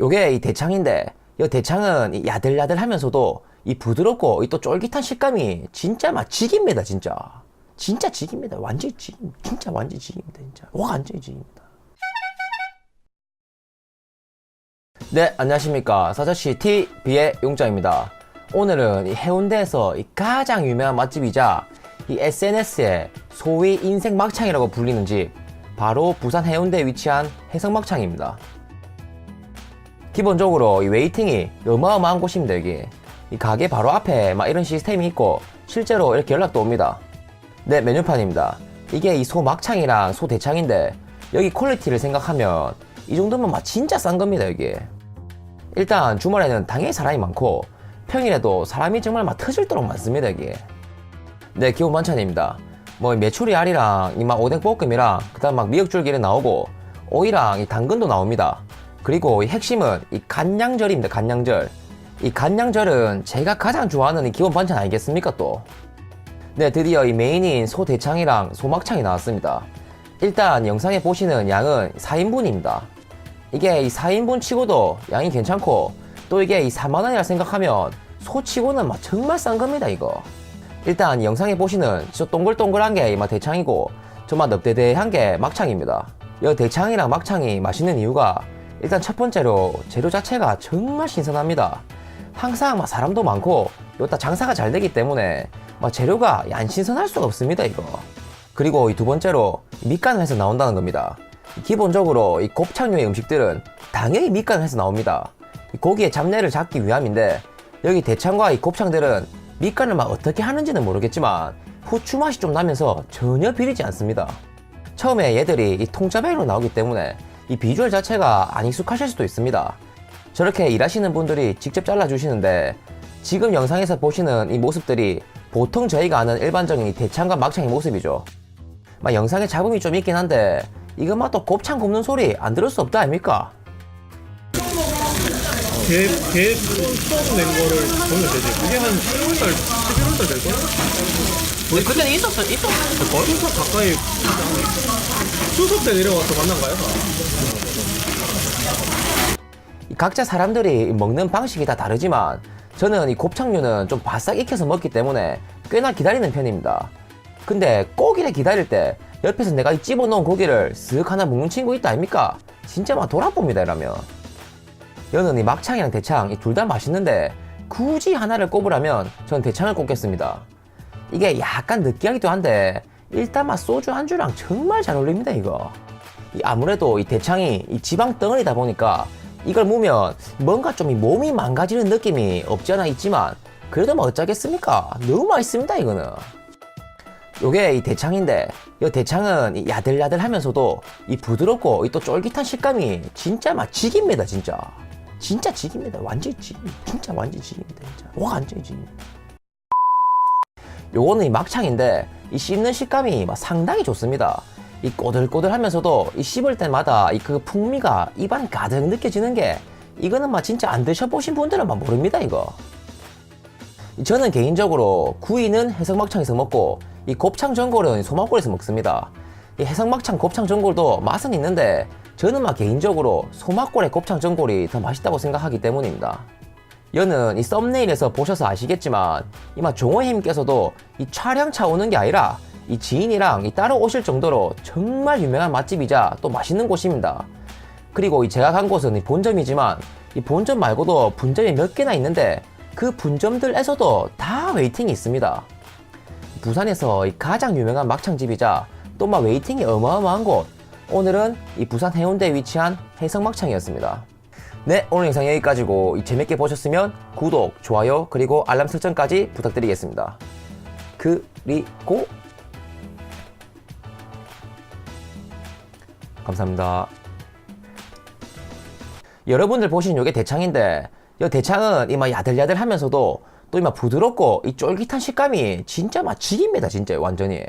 요게 이 대창인데 이 대창은 이 야들야들하면서도 이 부드럽고 이 또 쫄깃한 식감이 진짜 막 직입니다 진짜. 진짜 직입니다. 완전히 직 진짜 완전히 직입니다 진짜. 완전히 직입니다. 네 안녕하십니까. 사자씨 TV의 용장입니다. 오늘은 이 해운대에서 이 가장 유명한 맛집이자 이 SNS에 소위 인생 막창이라고 불리는 집 바로 부산 해운대에 위치한 해성막창입니다 기본적으로 이 웨이팅이 어마어마한 곳입니다 여기 이 가게 바로 앞에 막 이런 시스템이 있고 실제로 이렇게 연락도 옵니다. 네 메뉴판입니다. 이게 이 소 막창이랑 소 대창인데 여기 퀄리티를 생각하면 이 정도면 막 진짜 싼 겁니다 여기 일단 주말에는 당연히 사람이 많고 평일에도 사람이 정말 막 터질도록 많습니다 여기 네 기본 반찬입니다. 뭐 메추리 알이랑 이막 오뎅 볶음이랑 그다음 막 미역줄기를 나오고 오이랑 이 당근도 나옵니다 그리고 이 핵심은 이 간양절입니다 간양절 이 간양절은 제가 가장 좋아하는 이 기본 반찬 아니겠습니까 또 네, 드디어 이 메인인 소 대창이랑 소 막창이 나왔습니다. 일단 영상에 보시는 양은 4인분입니다. 이게 이 4인분 치고도 양이 괜찮고 또 이게 이 4만원이라 생각하면 소 치고는 막 정말 싼 겁니다, 이거. 일단 영상에 보시는 저 동글동글한 게 막 대창이고 저만 넙대대한 게 막창입니다. 이 대창이랑 막창이 맛있는 이유가 일단 첫 번째로 재료 자체가 정말 신선합니다. 항상 막 사람도 많고 여기다 장사가 잘 되기 때문에 막 재료가 안 신선할 수가 없습니다 이거. 그리고 이 두 번째로 밑간을 해서 나온다는 겁니다. 기본적으로 이 곱창류의 음식들은 당연히 밑간을 해서 나옵니다. 이 고기의 잡내를 잡기 위함인데 여기 대창과 이 곱창들은 밑간을 막 어떻게 하는지는 모르겠지만 후추 맛이 좀 나면서 전혀 비리지 않습니다. 처음에 얘들이 이 통짜배로 나오기 때문에 이 비주얼 자체가 안 익숙하실 수도 있습니다 저렇게 일하시는 분들이 직접 잘라주시는데 지금 영상에서 보시는 이 모습들이 보통 저희가 아는 일반적인 이 대창과 막창의 모습이죠. 막 영상에 잡음이 좀 있긴 한데 막또 곱창 굽는 소리 안 들을 수 없다 아닙니까? 개, 개 쏘낸 거를 보면 되지. 그게 한 10월달, 11월달 될걸? 우리 그때는 있었어 있었을걸? 추석 가까이, 추석 때 내려와서 만난 거야? 각자 사람들이 먹는 방식이 다 다르지만 저는 이 곱창류는 좀 바싹 익혀서 먹기 때문에 꽤나 기다리는 편입니다. 근데 꼭 이래 기다릴 때 옆에서 내가 이 집어넣은 고기를 쓱 하나 먹는 친구 있다 아닙니까? 진짜 막 돌아봅니다 이러면. 여는 이 막창이랑 대창 둘다 맛있는데 굳이 하나를 꼽으라면 전 대창을 꼽겠습니다. 이게 약간 느끼하기도 한데 일단 맛 소주 안주랑 정말 잘 어울립니다 이거. 이 아무래도 이 대창이 이 지방 덩어리다 보니까 이걸 무면 뭔가 좀 이 몸이 망가지는 느낌이 없지 않아 있지만 그래도 뭐 어쩌겠습니까? 너무 맛있습니다 이거는. 요게 이 대창인데 이 대창은 이 야들야들하면서도 이 부드럽고 이 또 쫄깃한 식감이 진짜 막 직입니다 진짜. 진짜 직입니다. 완전 직. 진짜 완전 직입니다 진짜. 완전 직입니다. 요거는 이 막창인데 이 씹는 식감이 막 상당히 좋습니다. 이 꼬들꼬들하면서도 이 씹을 때마다 이 그 풍미가 입안 가득 느껴지는 게 이거는 막 진짜 안 드셔보신 분들은 막 모릅니다 이거. 저는 개인적으로 구이는 해성막창에서 먹고 이 곱창 전골은 소막골에서 먹습니다. 이 해성막창 곱창 전골도 맛은 있는데 저는 막 개인적으로 소막골의 곱창 전골이 더 맛있다고 생각하기 때문입니다. 여는 이 썸네일에서 보셔서 아시겠지만 이마 종호님께서도 이 촬영차 오는 게 아니라 이 지인이랑 이 따로 오실 정도로 정말 유명한 맛집이자 또 맛있는 곳입니다. 그리고 이 제가 간 곳은 이 본점이지만 이 본점 말고도 분점이 몇 개나 있는데 그 분점들에서도 다 웨이팅이 있습니다. 부산에서 이 가장 유명한 막창집이자 또 막 웨이팅이 어마어마한 곳. 오늘은 이 부산 해운대에 위치한 해성막창이었습니다. 네, 오늘 영상 여기까지고 이 재밌게 보셨으면 구독, 좋아요, 그리고 알람 설정까지 부탁드리겠습니다. 그리고 감사합니다. 여러분들 보신 요게 대창인데 이 대창은 이막 야들야들하면서도 또 이막 부드럽고 이 쫄깃한 식감이 진짜 막 직입니다 진짜 완전히.